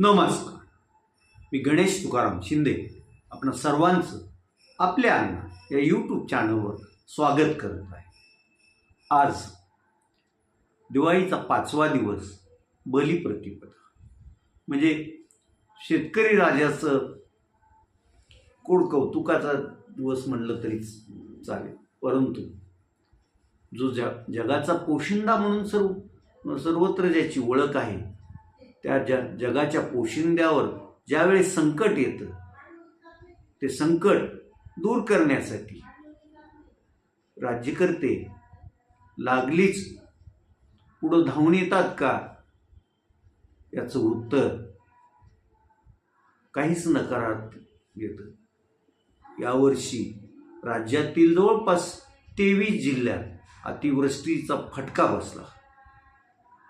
नमस्कार. मी गणेश तुकाराम शिंदे. आपण सर्वांचं आपल्या अण्णा या यूट्यूब चॅनलवर स्वागत करत आहे. आज दिवाळीचा पाचवा दिवस बलिप्रतिपदा म्हणजे शेतकरी राजाचं कोड कौतुकाचा दिवस म्हणलं तरी चालेल. परंतु जो जग जगाचा पोशिंदा म्हणून सर्व सर्वत्र ज्याची ओळख आहे त्या ज जगाच्या पोशिंद्यावर ज्यावेळी संकट येतं ते संकट दूर करण्यासाठी राज्यकर्ते लागलीच पुढं धावून येतात का याचं उत्तर काहीच नकारात येतं. यावर्षी राज्यातील जवळपास तेवीस जिल्ह्यात अतिवृष्टीचा फटका बसला.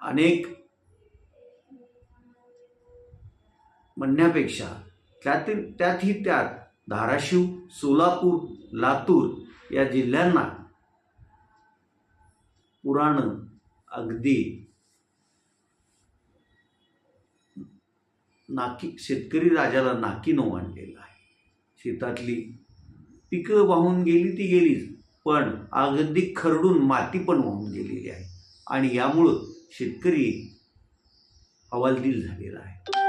अनेक म्हणण्यापेक्षा त्यातील त्यातही त्यात धाराशिव सोलापूर लातूर या जिल्ह्यांना पुराणं अगदी नाकी शेतकरी राजाला नाकी नऊ आणलेलं आहे. शेतातली पिकं वाहून गेली ती गेलीच पण अगदी खरडून माती पण वाहून गेलेली आहे. आणि यामुळं शेतकरी हवालदिल झालेला आहे.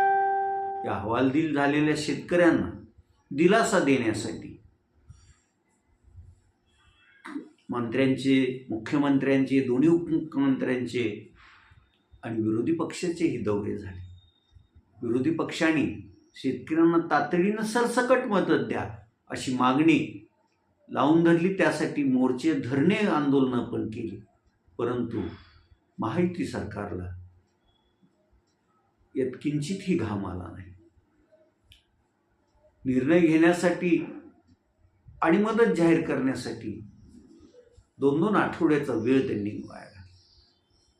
या हवालदिल झालेल्या शेतकऱ्यांना दिलासा देण्यासाठी. मंत्र्यांचे मुख्यमंत्र्यांचे दोन्ही उपमुख्यमंत्र्यांचे आणि विरोधी पक्षाचेही दौरे झाले. विरोधी पक्षांनी शेतकऱ्यांना तातडीनं सरसकट मदत द्या अशी मागणी लावून धरली. त्यासाठी मोर्चे धरणे आंदोलनं पण केली. परंतु माहिती सरकारला यात किंचितही घाम आला नाही. निर्णय घेण्यासाठी आणि मदत जाहीर करण्यासाठी दोन दोन आठवड्याचा वेळ त्यांनी वाया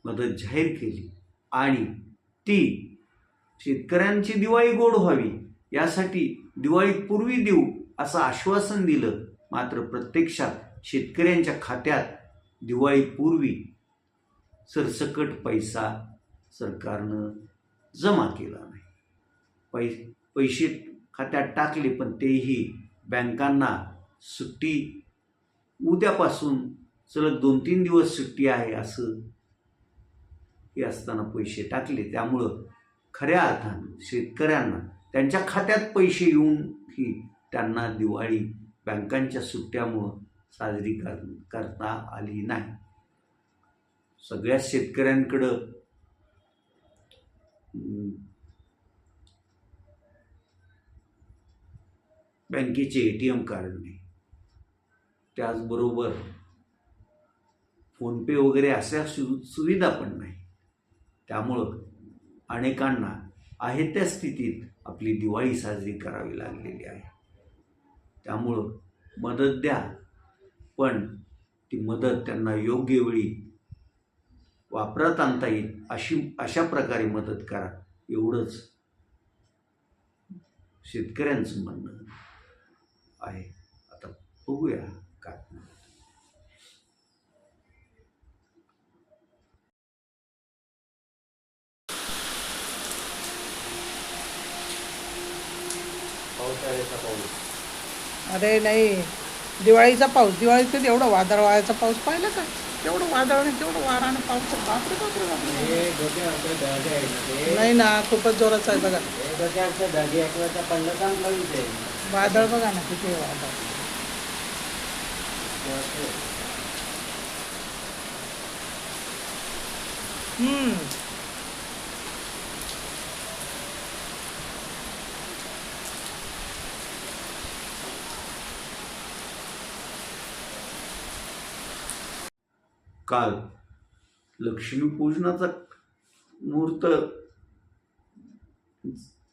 मदत जाहीर केली आणि ती शेतकऱ्यांची दिवाळी गोड व्हावी यासाठी दिवाळीपूर्वी देऊ असं आश्वासन दिलं. मात्र प्रत्यक्षात शेतकऱ्यांच्या खात्यात दिवाळीपूर्वी सरसकट पैसा सरकारनं जमा केला नाही. पै पैसे खात्यात टाकले पण तेही बँकांना सुट्टी. उद्यापासून सलग दोन तीन दिवस सुट्टी आहे असं हे असताना पैसे टाकले. त्यामुळं खऱ्या अर्थानं शेतकऱ्यांना त्यांच्या खात्यात पैसे येऊन ही त्यांना दिवाळी बँकांच्या सुट्ट्यामुळं साजरी कर करता आली नाही. सगळ्या शेतकऱ्यांकडं बँकेचे ए टी एम कार्ड नाही त्याचबरोबर फोनपे वगैरे अशा सु सुविधा पण नाही. त्यामुळं अनेकांना आहे त्या स्थितीत आपली दिवाळी साजरी करावी लागलेली आहे. त्यामुळं मदत द्या पण ती मदत त्यांना योग्य वेळी वापरात आणता येईल अशी अशा प्रकारे मदत करा एवढंच शेतकऱ्यांचं म्हणणं. आहे. आता बघूया काय अरे नाही दिवाळीचा पाऊस. दिवाळीत एवढं वादळ वाऱ्याचा पाऊस पाहिलं का? तेवढं वादळ आणि तेवढं वारानं पाऊस बापरे बापरे हे नाही ना खूपच जोराचं आहे बघा. वादळ बघा ना किती वादळ. हम्म. काल लक्ष्मीपूजनाचा मुहूर्त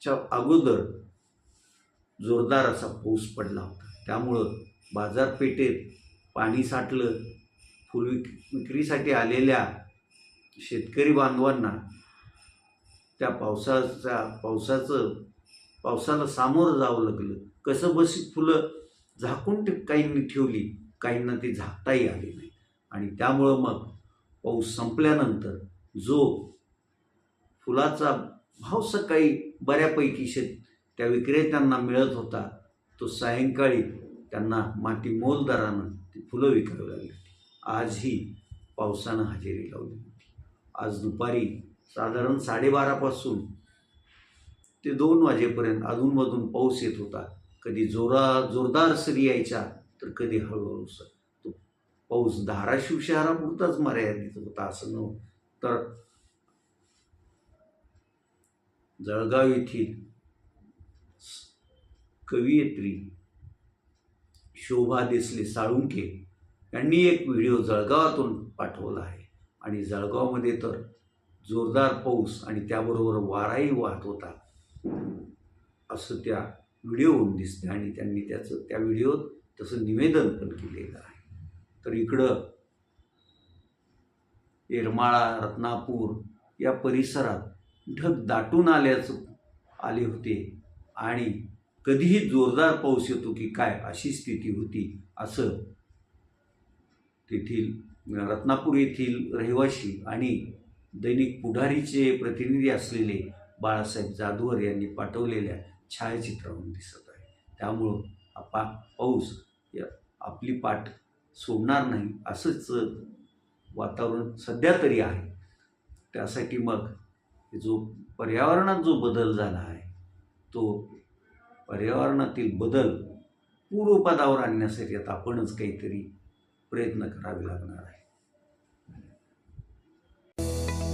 च्या अगोदर जोरदार असा पाऊस पडला होता. त्यामुळं बाजारपेठेत पाणी साठलं. फुल विक विक्रीसाठी आलेल्या शेतकरी बांधवांना त्या पावसाचा पावसाचं पावसाला सामोरं जावं लागलं. कसं बस फुलं झाकून ते काहींनी ठेवली काहींना ती झाकताही आली नाही. आणि त्यामुळं मग पाऊस संपल्यानंतर जो फुलाचा भाव सकाळी बऱ्यापैकी शेत त्या विक्रेत्यांना मिळत होता तो सायंकाळी त्यांना माती मोल दरानं ती फुलं विकावी लागली आजही पावसानं हजेरी लावली होती. आज दुपारी साधारण साडेबारापासून ते दोन वाजेपर्यंत अधूनमधून पाऊस येत होता. कधी जोरा जोरदार सरी यायच्या तर कधी हळूहळू सर तो पाऊस धाराशिव शहरापुरताच मर्यादित होता असं नव्हतं तर जळगाव येथील कवयित्री शोभा देसले साळुंके यांनी एक व्हिडिओ जळगावातून पाठवला आहे. आणि जळगावमध्ये तर जोरदार पाऊस आणि त्याबरोबर वाराही वाहत होता असं त्या व्हिडिओवरून दिसतं आणि त्यांनी त्याचं त्या व्हिडिओत तसं निवेदन पण केलेलं आहे. तर इकडं येरमाळा रत्नापूर या परिसरात ढग दाटून आल्याचं आले होते. आणि कधीही जोरदार पाऊस येतो की काय अशी स्थिती होती असं तेथील रत्नापूर येथील रहिवाशी आणि दैनिक पुढारीचे प्रतिनिधी असलेले बाळासाहेब जाधवर यांनी पाठवलेल्या छायाचित्रावरून दिसत आहे. त्यामुळं आपा पाऊस या आपली पाठ सोडणार नाही असंच वातावरण सध्या तरी आहे. त्यासाठी मग जो पर्यावरणात जो बदल झाला आहे तो पर्यावरणातील बदल पूर्वपदावर आणण्यासाठी आता आपणच काहीतरी प्रयत्न करावे लागणार आहे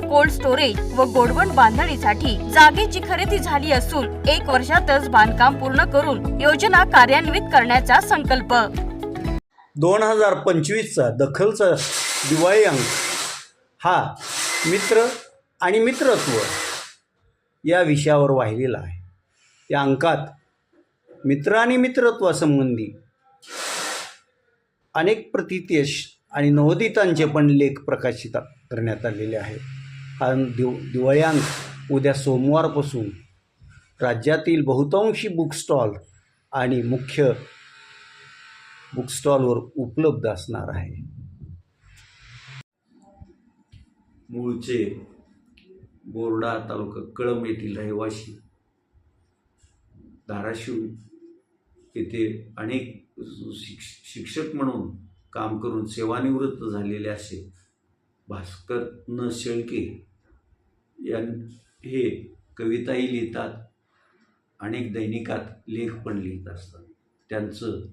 कोल्ड स्टोरेज व गोडवण बांधणीसाठी जागेची खरेदी झाली असून एक वर्षातच बांधकाम पूर्ण करून योजना कार्यान्वित करण्याचा संकल्प. दोन हजार पंचवीसचा दखलचा दिवाळी अंक हा मित्र आणि मित्रत्व या विषयावर वाहिलेला आहे. या अंकात मित्र आणि मित्रत्वासंबंधी अनेक प्रतितेश आणि नवोदितांचे पण लेख प्रकाशित करण्यात आलेले आहेत. हा दिव दिवाळी उद्या सोमवारपासून राज्यातील बहुतांशी बुक स्टॉल आणि मुख्य बुक स्टॉलवर उपलब्ध असणार आहे. मूळचे बोर्डा तालुका कळंब येथील रहिवासी धाराशिव येथे अनेक शिक्ष शिक्षक म्हणून काम करून सेवानिवृत्त झालेले असे भास्कर न शेळके यां हे कविताही लिहितात. अनेक दैनिकात लेख पण लिहित असतात. त्यांचं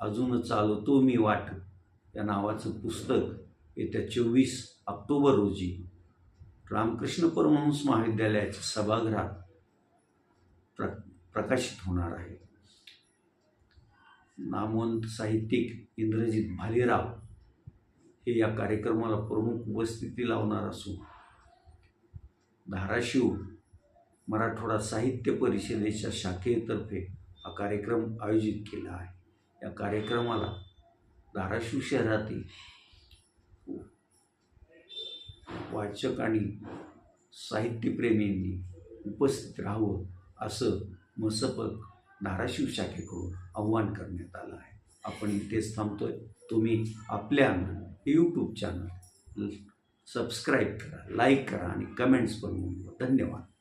अजून चालतो मी वाट या नावाचं पुस्तक येत्या चोवीस ऑक्टोबर रोजी रामकृष्ण परमहंस महाविद्यालयाच्या सभागृहात प्र प्रकाशित होणार आहे. नामवंत साहित्यिक इंद्रजित भालेराव हे या कार्यक्रमाला प्रमुख उपस्थिती लावणार असून धाराशिव मराठवाडा साहित्य परिषदेच्या शाखेतर्फे हा कार्यक्रम आयोजित केला आहे. या कार्यक्रमाला धाराशिव शहरातील वाचक आणि साहित्यप्रेमींनी उपस्थित राहावं असं मसपक धाराशिव शाखेकडून आव्हान करण्यात आलं आहे. आपण इथेच थांबतोय. तुम्ही आपल्या यूट्यूब चॅनल सबस्क्राईब करा लाईक करा आणि कमेंट्स पण धन्यवाद.